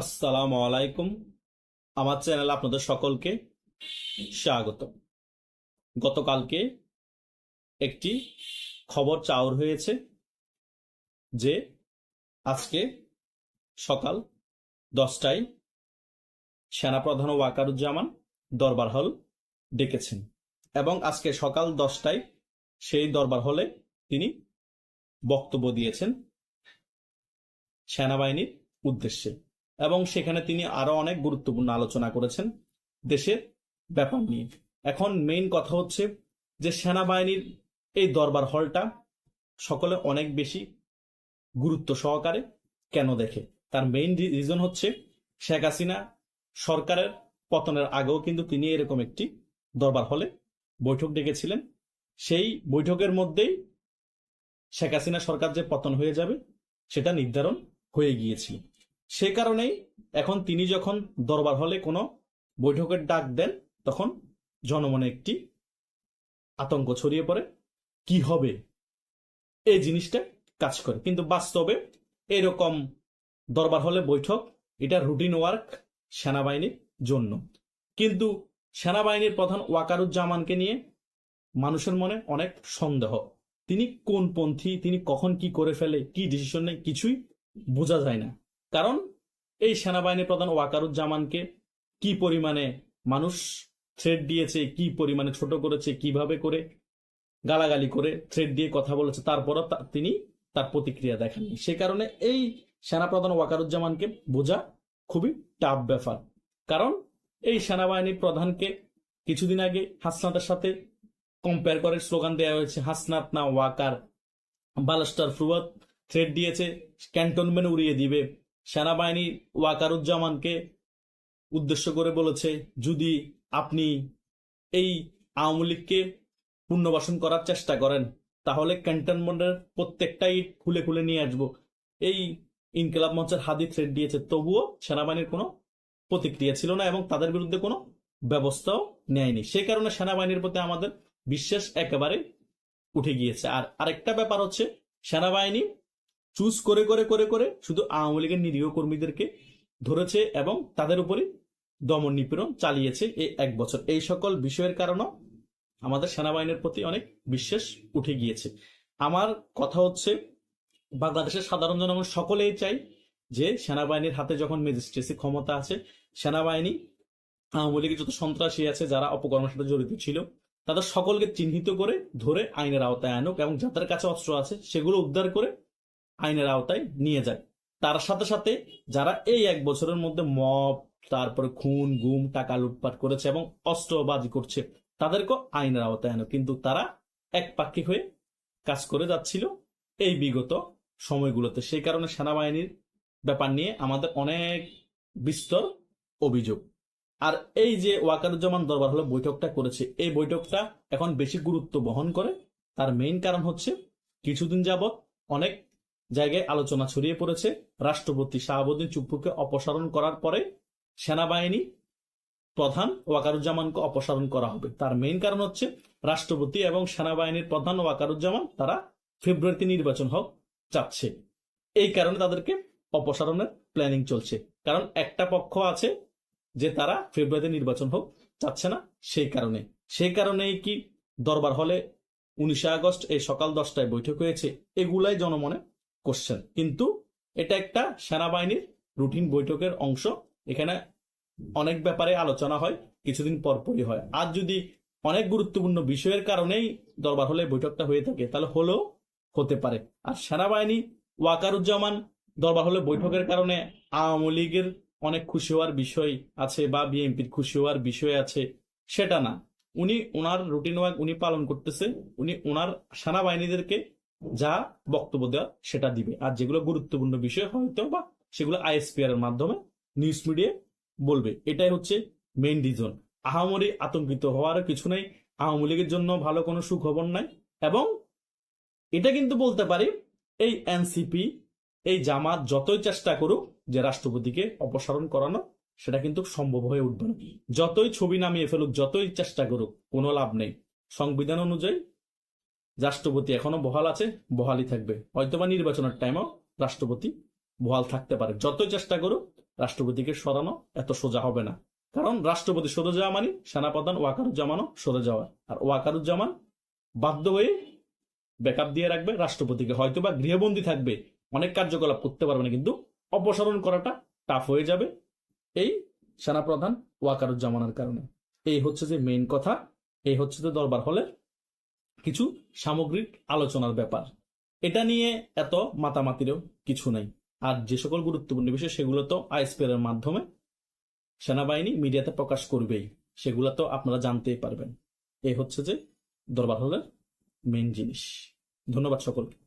আসসালামু আলাইকুম। আমার চ্যানেল আপনাদের সকলকে স্বাগত গতকালকে একটি খবর চাউর হয়েছে যে আজকে সকাল দশটায় সেনাপ্রধান ওয়াকারুজ্জামান দরবার হল ডেকেছেন এবং আজকে সকাল দশটায় সেই দরবার হলে তিনি বক্তব্য দিয়েছেন সেনাবাহিনীর উদ্দেশ্যে। এবং সেখানে তিনি আরও অনেক গুরুত্বপূর্ণ আলোচনা করেছেন দেশের ব্যাপার নিয়ে। এখন মেইন কথা হচ্ছে যে সেনাবাহিনীর এই দরবার হলটা সকলে অনেক বেশি গুরুত্ব সহকারে কেন দেখে? তার মেইন রিজন হচ্ছে শেখ হাসিনা সরকারের পতনের আগেও কিন্তু তিনি এরকম একটি দরবার হলে বৈঠক ডেকেছিলেন। সেই বৈঠকের মধ্যেই শেখ হাসিনা সরকার যে পতন হয়ে যাবে, সেটা নির্ধারণ হয়ে গিয়েছিল। সে কারণেই এখন তিনি যখন দরবার হলে কোনো বৈঠকের ডাক দেন, তখন জনমনে একটি আতঙ্ক ছড়িয়ে পড়ে। কি হবে? এই জিনিসটা কাজ করে। কিন্তু বাস্তবে এরকম দরবার হলে বৈঠক, এটা রুটিন ওয়ার্ক সেনাবাহিনীর জন্য। কিন্তু সেনাবাহিনীর প্রধান ওয়াকারুজ্জামানকে নিয়ে মানুষের মনে অনেক সন্দেহ। তিনি কোন পন্থী, তিনি কখন কি করে ফেলে, কি ডিসিশন নেই কিছুই বোঝা যায় না। কারণ এই সেনাবাহিনী প্রধান ওয়াকারুজ্জামানকে কি পরিমাণে মানুষ থ্রেড দিয়েছে, কি পরিমাণে ছোট করেছে, কীভাবে করে গালাগালি করে থ্রেড দিয়ে কথা বলেছে, তারপরও তিনি তার প্রতিক্রিয়া দেখাননি। সে কারণে এই সেনাপ্রধান ওয়াকারুজ্জামানকে বোঝা খুবই টাফ ব্যাপার। কারণ এই সেনাবাহিনীর প্রধানকে কিছুদিন আগে হাসনাতের সাথে কম্পেয়ার করে স্লোগান দেওয়া হয়েছে, হাসনাত না ওয়াকার। বালাস্টার ফ্রুয়াত থ্রেড দিয়েছে ক্যান্টনমেন্ট উড়িয়ে দিবে। সেনাবাহিনী ওয়াকারুজ্জামানকে উদ্দেশ্য করে বলেছে, যদি আপনি এই আওয়ামী লীগকে পুনর্বাসন করার চেষ্টা করেন, তাহলে ক্যান্টনমেন্টের প্রত্যেকটা ইট খুলে খুলে নিয়ে আসব। এই ইনকিলাব মঞ্চের হাদি থ্রেড দিয়েছে। তবুও সেনাবাহিনীর কোনো প্রতিক্রিয়া ছিল না এবং তাদের বিরুদ্ধে কোনো ব্যবস্থাও নেয়নি। সে কারণে সেনাবাহিনীর প্রতি আমাদের বিশ্বাস একেবারে উঠে গিয়েছে। আর আরেকটা ব্যাপার হচ্ছে, সেনাবাহিনী চুজ করে করে করে করে শুধু আওয়ামী লীগের নিরীহ কর্মীদেরকে ধরেছে এবং তাদের উপরে দমন নিপীড়ন চালিয়েছে এই এক বছর। এই সকল বিষয়ের কারণেও আমাদের সেনাবাহিনীর প্রতি অনেক বিশ্বাস উঠে গিয়েছে। আমার কথা হচ্ছে, বাংলাদেশের সাধারণ জনগণ সকলেই চাই যে সেনাবাহিনীর হাতে যখন ম্যাজিস্ট্রেসি ক্ষমতা আছে, সেনাবাহিনী, আওয়ামী লীগের যত সন্ত্রাসী আছে যারা অপকর্মের সাথে জড়িত ছিল, তাদের সকলকে চিহ্নিত করে ধরে আইনের আওতায় আনুক এবং যাদের কাছে অস্ত্র আছে সেগুলো উদ্ধার করে আইনের আওতায় নিয়ে যায়। তার সাথে সাথে যারা এই এক বছরের মধ্যে মব তারপরে খুন, গুম, টাকা লুটপাট করেছে এবং অস্ত্রবাজি করছে তাদেরকেও আইনের আওতায় আনো। কিন্তু তারা একপাক্ষিক হয়ে কাজ করে যাচ্ছিল এই বিগত সময়গুলোতে। সেই কারণে সেনাবাহিনীর ব্যাপার নিয়ে আমাদের অনেক বিস্তর অভিযোগ। আর এই যে ওয়াকারুজ্জামান দরবার হলে বৈঠকটা করেছে, এই বৈঠকটা এখন বেশি গুরুত্ব বহন করে। তার মেইন কারণ হচ্ছে, কিছুদিন যাবত অনেক জায়গায় আলোচনা ছড়িয়ে পড়েছে। রাষ্ট্রপতি শাহাবুদ্দিন চুপ্পুকে অপসারণ করার পরে সেনাবাহিনী প্রধান ওয়াকারুজ্জামানকে অপসারণ করা হবে। তার মেইন কারণ হচ্ছে রাষ্ট্রপতি এবং সেনাবাহিনীর প্রধান ওয়াকারুজ্জামান, তারা ফেব্রুয়ারিতে নির্বাচন হোক চাচ্ছে। এই কারণে তাদেরকে অপসারণের প্ল্যানিং চলছে। কারণ একটা পক্ষ আছে যে তারা ফেব্রুয়ারিতে নির্বাচন হোক চাচ্ছে না, সেই কারণে। সেই কারণেই কি দরবার হলে উনিশে আগস্ট এই সকাল দশটায় বৈঠক হয়েছে, এগুলাই জনমনে কোশ্চেন কিন্তু এটা একটা সেনাবাহিনীর রুটিন বৈঠকের অংশ। এখানে অনেক ব্যাপারে আলোচনা হয়, কিছুদিন পরপরই হয়। আর যদি অনেক গুরুত্বপূর্ণ বিষয়ের কারণেই দরবার হলে বৈঠকটা হয়ে থাকে, তাহলে হলেও হতে পারে। আর সেনাবাহিনী ওয়াকারুজ্জামান, দরবার হলে বৈঠকের কারণে আওয়ামী লীগের অনেক খুশি হওয়ার বিষয় আছে বা বিএনপির খুশি হওয়ার বিষয় আছে, সেটা না। উনি ওনার রুটিন ওয়ার্ক উনি পালন করতেছে, উনি ওনার সেনাবাহিনীদেরকে যা বক্তব্য দেওয়া, সেটা দিবে। আর যেগুলো গুরুত্বপূর্ণ বিষয় হয়তো বা সেগুলো আইএসপিআর এর মাধ্যমে নিউজ মিডিয়া বলবে। এটাই হচ্ছে মেইন রিজন আহামরি আতঙ্কিত হওয়ার কিছু নেই, আওয়ামী লীগের জন্য ভালো কোনো সুখবর নাই, এবং এটা কিন্তু বলতে পারি, এই এনসিপি এই জামাত যতই চেষ্টা করুক যে রাষ্ট্রপতিকে অপসারণ করানো, সেটা কিন্তু সম্ভব হয়ে উঠবে না। যতই ছবি নামিয়ে ফেলুক, যতই চেষ্টা করুক, কোনো লাভ নেই। সংবিধান অনুযায়ী রাষ্ট্রপতি এখনও বহাল আছে, বহালই থাকবে। হয়তোবা নির্বাচনের টাইমও রাষ্ট্রপতি বহাল থাকতে পারে। যতই চেষ্টা করুক, রাষ্ট্রপতিকে সরানো এত সোজা হবে না। কারণ রাষ্ট্রপতি সরে যাওয়া মানে সেনাপ্রধান ওয়াকারুজ্জামানও সরে যাওয়া আর ওয়াকারুজ্জামান বাধ্য হয়ে ব্যাকআপ দিয়ে রাখবে, রাষ্ট্রপতিকে হয়তো বা গৃহবন্দী থাকবে, অনেক কার্যকলাপ করতে পারবে না, কিন্তু অপসারণ করাটা টাফ হয়ে যাবে এই সেনাপ্রধান ওয়াকারুজ্জামানের কারণে। এই হচ্ছে যে মেইন কথা, এই হচ্ছে যে দরবার হলের কিছু সামগ্রিক আলোচনার ব্যাপার। এটা নিয়ে এত মাতামাতিরও কিছু নাই। আর যে সকল গুরুত্বপূর্ণ বিষয়, সেগুলো তো আইএসপিআর মাধ্যমে সেনাবাহিনী মিডিয়াতে প্রকাশ করবেই। সেগুলো তো আপনারা জানতেই পারবেন। এই হচ্ছে যে দরবার হলের মেন জিনিস। ধন্যবাদ সকলকে।